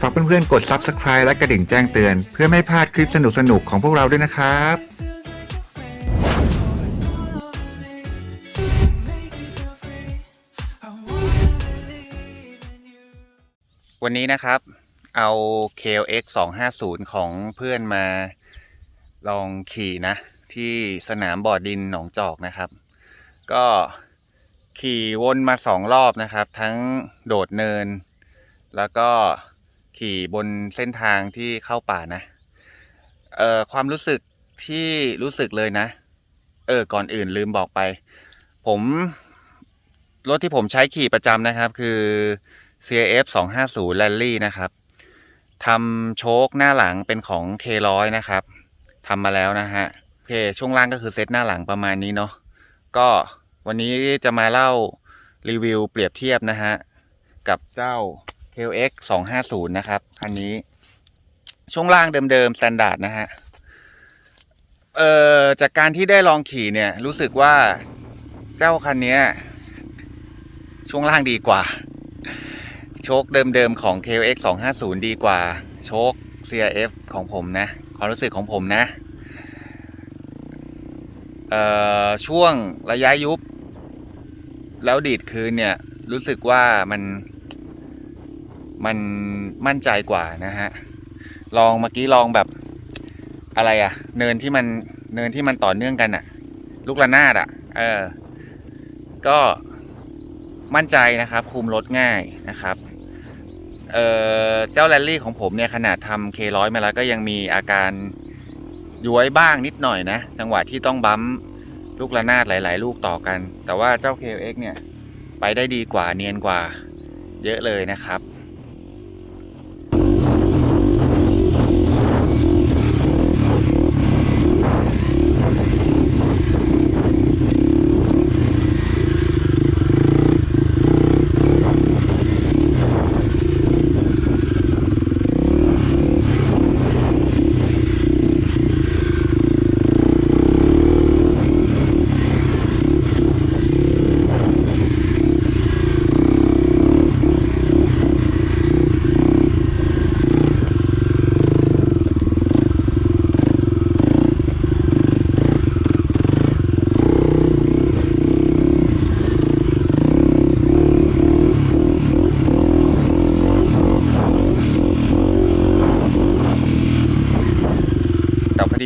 ฝากเพื่อนๆ กด Subscribe และกระดิ่งแจ้งเตือน เพื่อไม่พลาดคลิปสนุกๆ ของพวกเราด้วยนะครับวันนี้นะครับเอา KLX 250 ของเพื่อนมาลองขี่นะ ที่สนามบ่อดินหนองจอกนะครับ ก็ ขี่วนมาสองรอบนะครับ ทั้งโดดเนิน แล้วก็ขี่บนเส้นทางที่เข้าป่านะเอ่อความรู้สึกที่รู้สึกเลยนะ เออก่อนอื่นลืมบอกไป ผมรถที่ผมใช้ขี่ประจำนะครับ คือ CF 250 Rally นะครับทำโชคหน้าหลังเป็นของ K100 นะครับทำมาแล้วนะฮะโอเคช่วงล่างก็คือเซตหน้าหลังประมาณนี้เนาะก็ วันนี้จะมาเล่ารีวิวเปรียบเทียบนะฮะ กับเจ้า KX 250 นะครับคันนี้ ช่วงล่างเดิมๆ s t ต n d า r d นะฮะ เอ่อ จากการที่ได้ลองขี่เนี่ย รู้สึกว่าเจ้าคันนี้ช่วงล่างดีกว่า โชคเดิมๆของ KX 250 ดีกว่า โชค CRF ของผมนะความรู้สึกของผมนะเอ่อช่วงระยะยุบ แล้วดีดคืนเนี่ยรู้สึกว่ามันมันมั่นใจกว่านะฮะ ลองเมื่อกี้ลองแบบอะไรอะเนินที่มันเนินที่มันต่อเนื่องกันอะลูกระนาดอะเออ ก็มั่นใจนะครับ คุมรถง่ายนะครับ เออเจ้าแรลลี่ของผมเนี่ยขนาดทำ K100 มาแล้วก็ยังมีอาการย้วยบ้างนิดหน่อยนะ จังหวะที่ต้องบัม ลูกระนาดหลาย ๆ ลูกต่อกัน แต่ว่าเจ้า KX เนี่ย ไปได้ดีกว่าเนียนกว่าเยอะเลยนะครับ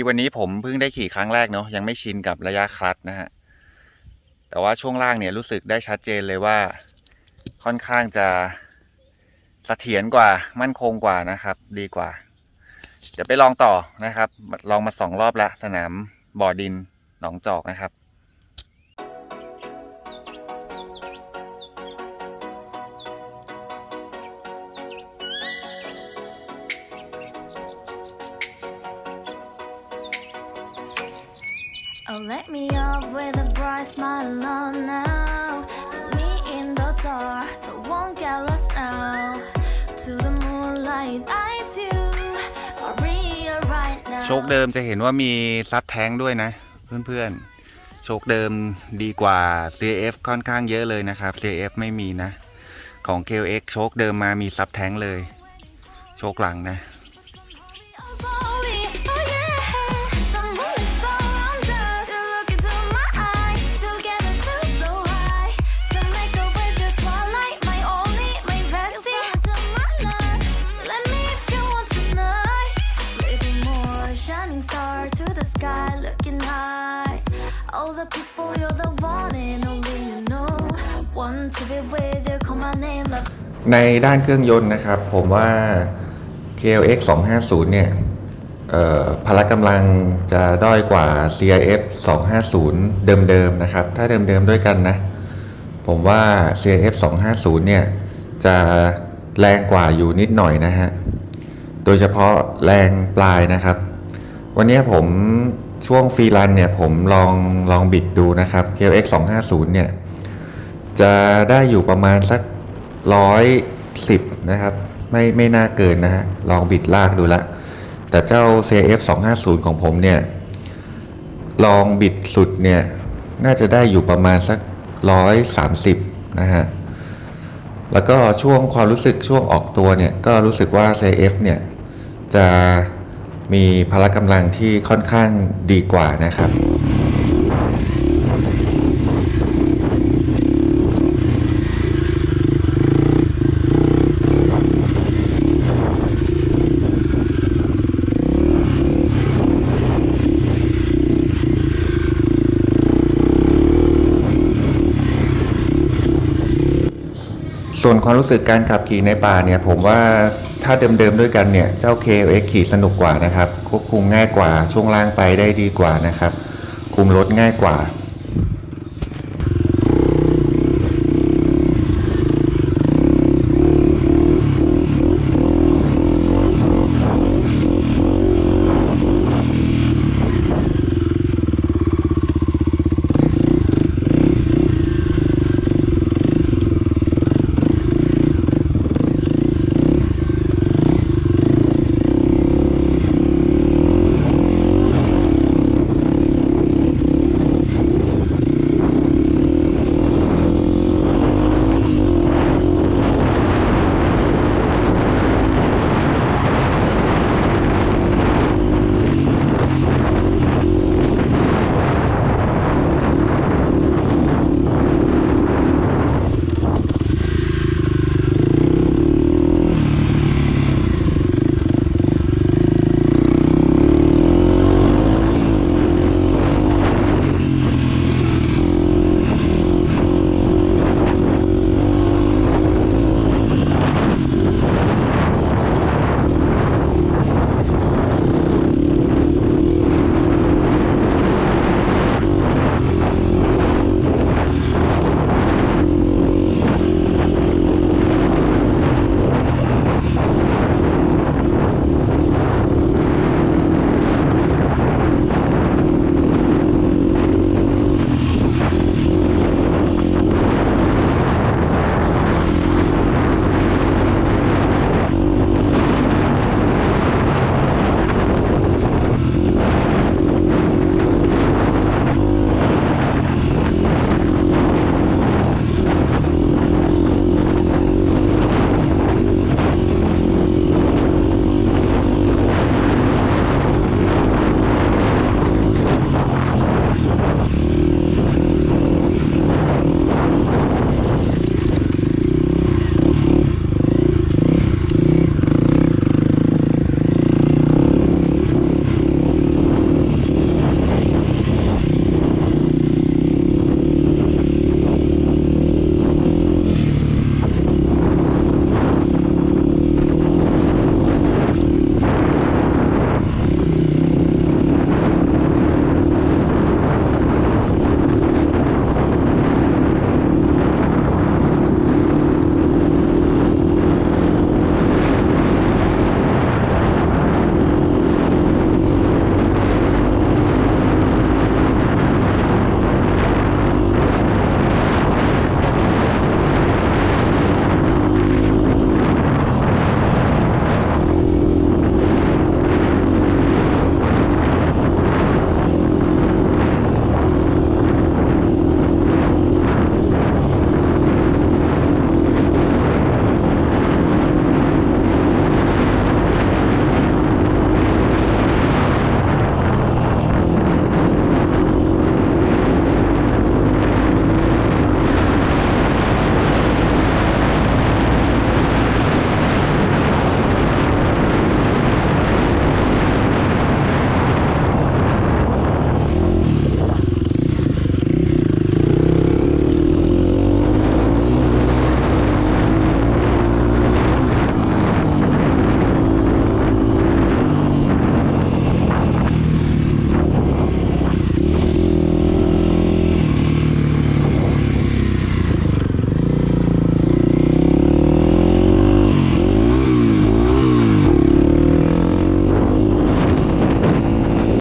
วันนี้ผมเพิ่งได้ขี่ครั้งแรกเนาะยังไม่ชินกับระยะคลัตนะฮะแต่ว่าช่วงล่างเนี่ยรู้สึกได้ชัดเจนเลยว่าค่อนข้างจะเสถียรกว่ามั่นคงกว่านะครับ ดีกว่า เดี๋ยวไปลองต่อนะครับ ลองมาสองรอบละสนามบ่อดินหนองจอกนะครับ let me up with a bright smile on now. Put me in the dark, so won't get lost now. To the moonlight, eyes you. Maria right now. โชคเดิมจะเห็นว่ามีซับแท้งด้วยนะ เพื่อนๆ โชคเดิมดีกว่า CF ค่อนข้างเยอะเลยนะครับ CF ไม่มีนะ ของ KX โชคเดิมมามีซับแท้งเลย โชคหลังนะ Want to be with you, call my name, love. ในด้านเครื่องยนต์นะครับ ผมว่า KLX 250 เนี่ยเอ่อพละกำลังจะด้อยกว่า CRF 250 เดิมๆนะครับ ถ้าเดิมๆด้วยกันนะ ผมว่า CRF 250 เนี่ย จะแรงกว่าอยู่นิดหน่อยนะฮะ โดยเฉพาะแรงปลายนะครับ วันนี้ผมช่วงฟรีรันเนี่ย ผมลองลองบิดดูนะครับ KLX 250 เนี่ย จะได้อยู่ประมาณสักร้อยสิบนะครับ ไม่ไม่น่าเกินนะฮะลองบิดลากดูละ แต่เจ้า CF 250ของผมเนี่ย ลองบิดสุดเนี่ย น่าจะได้อยู่ประมาณสักร้อยสามสิบนะฮะแล้วก็ช่วงความรู้สึกช่วงออกตัวเนี่ย ก็รู้สึกว่า CF เนี่ย จะมีพละกำลังที่ค่อนข้างดีกว่านะครับ ส่วนความรู้สึกการขับขี่ในป่าเนี่ย ผมว่าถ้าเดิมๆด้วยกันเนี่ย เจ้า KLX ขี่สนุกกว่านะครับควบคุมง่ายกว่าช่วงล่างไปได้ดีกว่านะครับ คุมรถง่ายกว่า